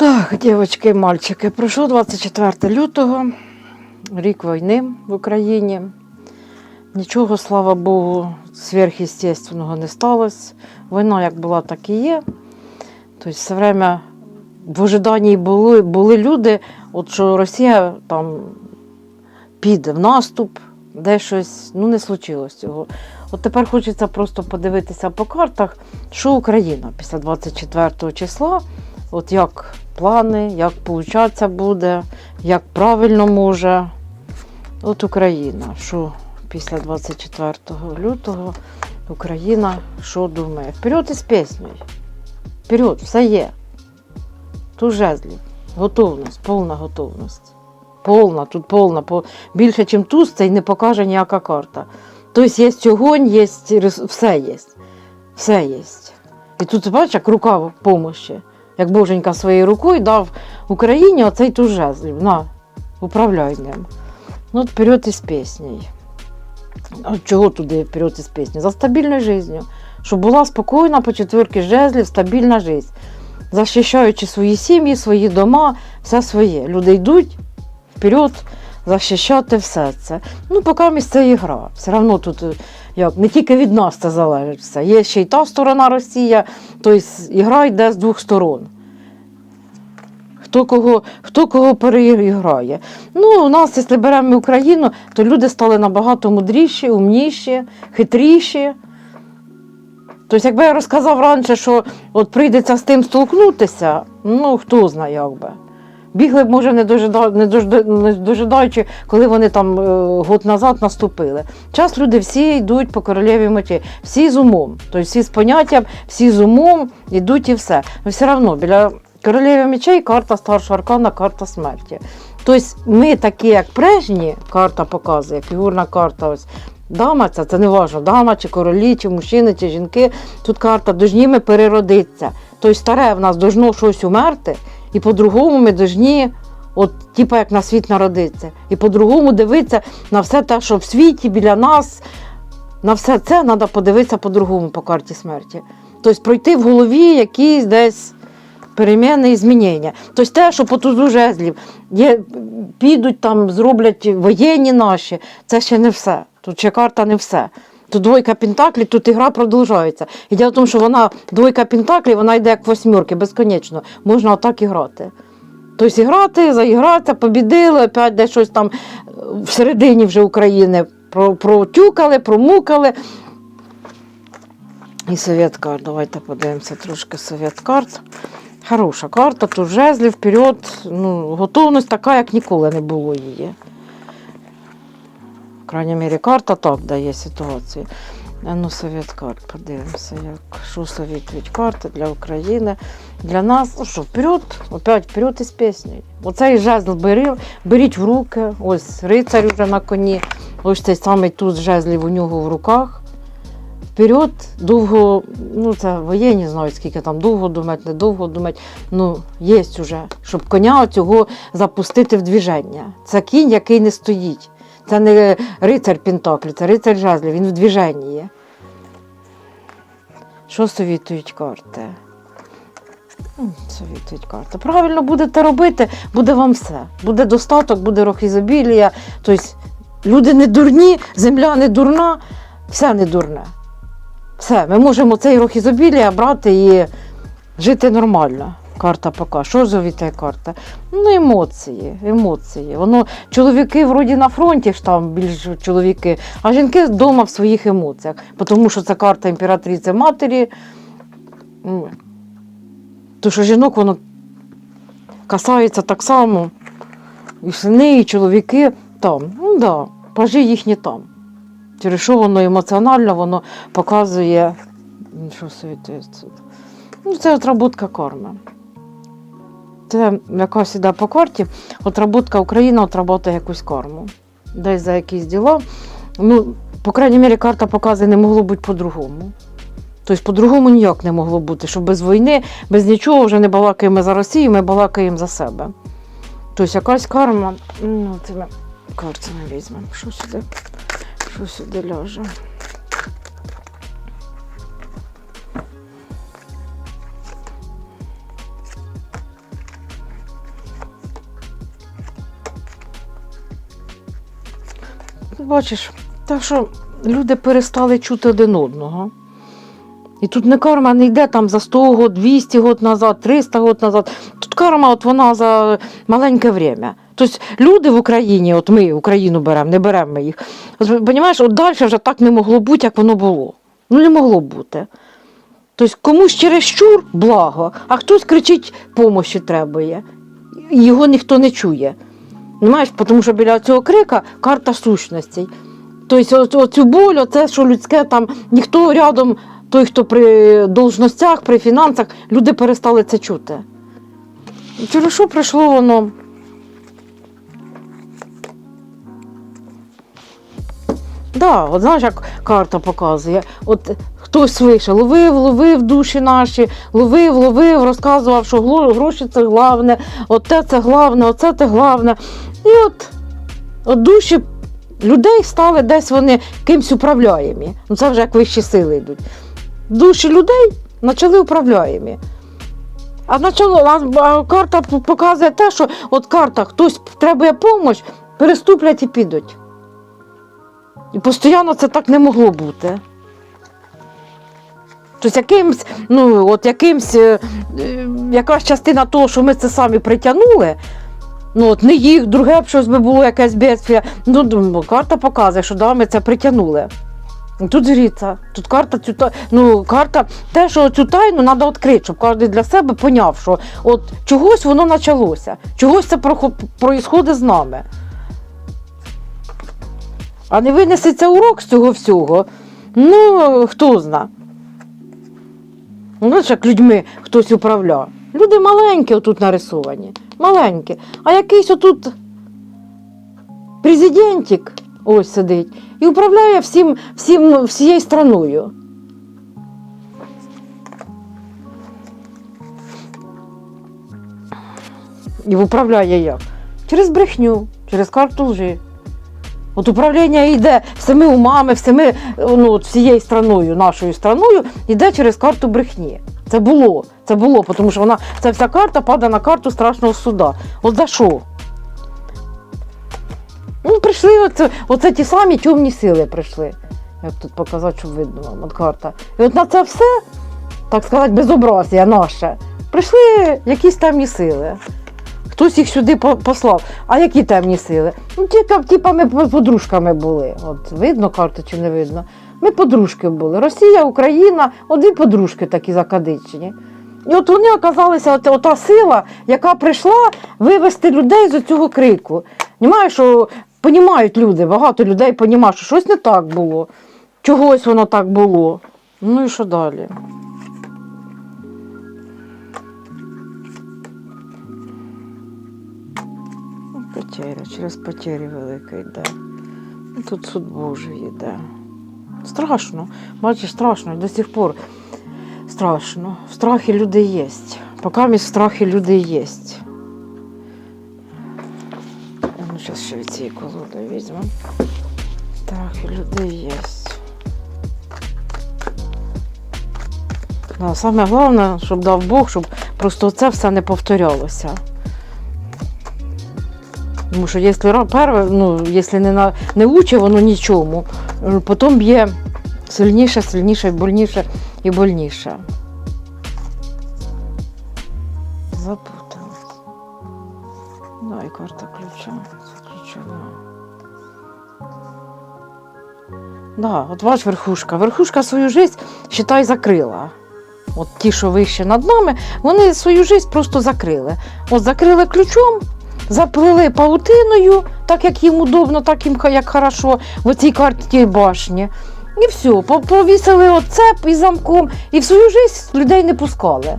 Так, дівчатки і мальчики, пройшло 24 лютого, рік війни в Україні. Нічого, слава Богу, сверхъестественного не сталося. Війна як була, так і є. Тобто все время в ожиданні були, були люди, от що Росія там піде в наступ, де щось ну, не случилось цього. От тепер хочеться просто подивитися по картах, що Україна після 24 числа, от як плани, як получатися буде, як правильно може. От Україна, що після 24 лютого Україна що думає? Вперед із піснею. Вперед, все є. Тут жезлів. Готовність, повна готовність. Повна, тут повна. Більше, ніж туз, це й не покаже ніяка карта. Тобто є огонь, є все є. Все є. І тут, бачиш, як рука помощі. Як Боженька своєю рукою дав Україні оцей туз жезлів. На, управляй ним. Ну, от вперед із піснею. Чого туди вперед із піснею? За стабільною життю. Щоб була спокійна по четвірки жезлів, стабільна життя. Захищаючи свої сім'ї, свої дома, все своє. Люди йдуть вперед, захищати все це. Ну, поки місць це ігра. Все одно тут як, не тільки від нас це залежить все. Є ще й та сторона Росія, тобто ігра йде з двох сторон. Хто кого, хто кого переіграє. Ну, у нас, якщо беремо Україну, то люди стали набагато мудріші, умніші, хитріші. Тобто, якби я розказав раніше, що от прийдеться з тим столкнутися, ну хто знає як би. Бігли може, не, дожида, не, дожда, не дожидаючи, коли вони там е, год назад наступили. Час люди всі йдуть по королеві мечей, всі з умом. Тобто всі з поняттям, всі з умом йдуть і все. Але все одно біля королеви мечей карта старшого аркана, карта смерті. Тобто ми такі, як прежні, карта показує, фігурна карта, ось дама, це, це не важливо, дама, чи королі, чи мужчини, чи жінки. Тут карта должні ми переродитися. Тобто старе в нас должно щось умерти, і по-другому ми должні, от, типа як на світ народитися, і по-другому дивитися на все те, що в світі біля нас. На все це треба подивитися по-другому по карті смерті. Тобто пройти в голові якісь десь переміни і змінення. Тобто те, що по тузу жезлів є, підуть там, зроблять воєнні наші, це ще не все. Тут ще карта не все. Тут двойка пентаклів, тут ігра продовжується. І діло в тому, що вона двойка пентаклів, вона йде як восьмірки, безконечно. Можна отак і грати. Тобто грати, заігратися, побідили, опять десь щось там е, всередині вже України протюкали, промукали. І совет. Давайте подивимося трошки совет. Хороша карта, тут жезлів, вперед. Ну, готовність така, як ніколи не було її. Крайній мірі, карта так дає ситуацію. Ну, совет карт, подивимося, як, що совітують карти для України, для нас. Ну що, вперед, опять вперед із піснею. Оцей жезл беріть, беріть в руки. Ось рицарь вже на коні. Ось цей самий туз жезлів у нього в руках. Вперед, довго, ну це воєнні знають, скільки там довго думати, недовго думати. Ну, є вже, щоб коня цього запустити в движення. Це кінь, який не стоїть. Це не рицар Пентаклі, це рицар жезлів, він в движенні є. Що совітують карти? Совітують карти. Правильно будете робити, буде вам все. Буде достаток, буде рок ізобілія. Тобто люди не дурні, земля не дурна, все не дурне. Все, ми можемо цей рок ізобілія брати і жити нормально. Карта пока. Що завітає карта? Ну, емоції, емоції. Воно чоловіки вроді на фронті ж там більш чоловіки, а жінки вдома в своїх емоціях. Тому що це карта імператриці матері. Ну, То що жінок воно касається так само. І сини, і чоловіки там. Ну да, пажі їхні там. Через що воно емоціонально, воно показує. Що світить? Ну, це отработка карми. Це якась іде по карті, отработка Україна отработає якусь карму. Десь за якісь діла. Ну, по крайній мірі, карта показує, не могло бути по-другому. Тобто по-другому ніяк не могло бути, що без війни, без нічого вже не балакаємо за Росію, ми балакаємо за себе. Тобто якась карма, ну, це ми не візьмемо. Що сюди? Що сюди ляже? Бачиш, так що люди перестали чути один одного. І тут не карма не йде там за 100 год, 200 год назад, 300 год назад. Тут карма от вона за маленьке время. Тобто люди в Україні, от ми Україну беремо, не беремо ми їх. Понімаєш, от далі вже так не могло бути, як воно було. Ну не могло бути. Тобто комусь чересчур благо, а хтось кричить, помощі требує. І Його ніхто не чує. Понимаєш, тому що біля цього крика карта сущностей. Тобто оцю боль, оце, що людське там, ніхто рядом, той, хто при должностях, при фінансах, люди перестали це чути. Через що прийшло воно? Да, от знаєш, як карта показує. От хтось вийшов, ловив, ловив душі наші, ловив, ловив, розказував, що гроші це головне, от те це головне, оце це головне. І от, от душі людей стали десь вони кимсь управляємі. Ну це вже як вищі сили йдуть. Душі людей почали управляємі. А начало, а- карта показує те, що от карта хтось требує допомогу, переступлять і підуть. І постійно це так не могло бути. Тобто якимсь, ну, от якимсь, е, е, якась частина того, що ми це самі притягнули, ну от не їх, друге б щось би було якесь бедствие. Ну, карта показує, що да, ми це притягнули. Тут жріця, тут карта цю ну, карта, те, що цю тайну треба відкрити, щоб кожен для себе поняв, що от чогось воно почалося, чогось це проїсходить з нами. А не винесеться урок з цього всього. Ну, хто зна. Ну, як людьми хтось управляє. Люди маленькі отут нарисовані. Маленькі. А якийсь отут президентик ось сидить і управляє всім, всім, всією страною. І управляє як? Через брехню, через карту лжи. От управління йде всіми умами, всіми, ну, от всією страною, нашою страною, йде через карту брехні. Це було, це було, тому що вона, ця вся карта падає на карту страшного суда. От за що? Ну, прийшли, оце, оце ті самі темні сили прийшли. Як тут показати, щоб видно вам от карта. І от на це все, так сказати, безобразія наше, прийшли якісь темні сили. Хтось їх сюди послав. А які темні сили? Ну, тільки типа ми подружками були. От видно карту чи не видно. Ми подружки були. Росія, Україна, одні подружки такі закадичені. І от вони оказалися, от, ота сила, яка прийшла вивести людей з цього крику. Немає, що понімають люди, багато людей понімають, що щось не так було, чогось воно так було. Ну і що далі? Потеря, через потері велика йде. Тут суд Божий йде. Страшно. Бачиш, страшно до сих пор. Страшно. В страхі люди є. Поки в страхі люди є. Ну, зараз ще від цієї колоди візьмемо. В страхі людей є. Да, саме головне, щоб дав Бог, щоб просто це все не повторялося. Тому що якщо перше, ну, якщо не, на, не уче воно нічому, потім б'є сильніше, сильніше, больніше і больніше. Запуталась. Да, і карта ключа. Це. Да, от ваш верхушка. Верхушка свою життя, считай, закрила. От ті, що вище над нами, вони свою життя просто закрили. От закрили ключом, заплели паутиною, так як їм удобно, так їм як хорошо, в цій карті башні. І все, повісили оцеп і замком, і в свою життя людей не пускали.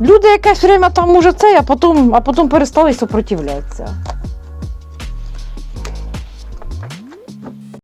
Люди якесь время там може це, а потім, а потім перестали сопротивлятися.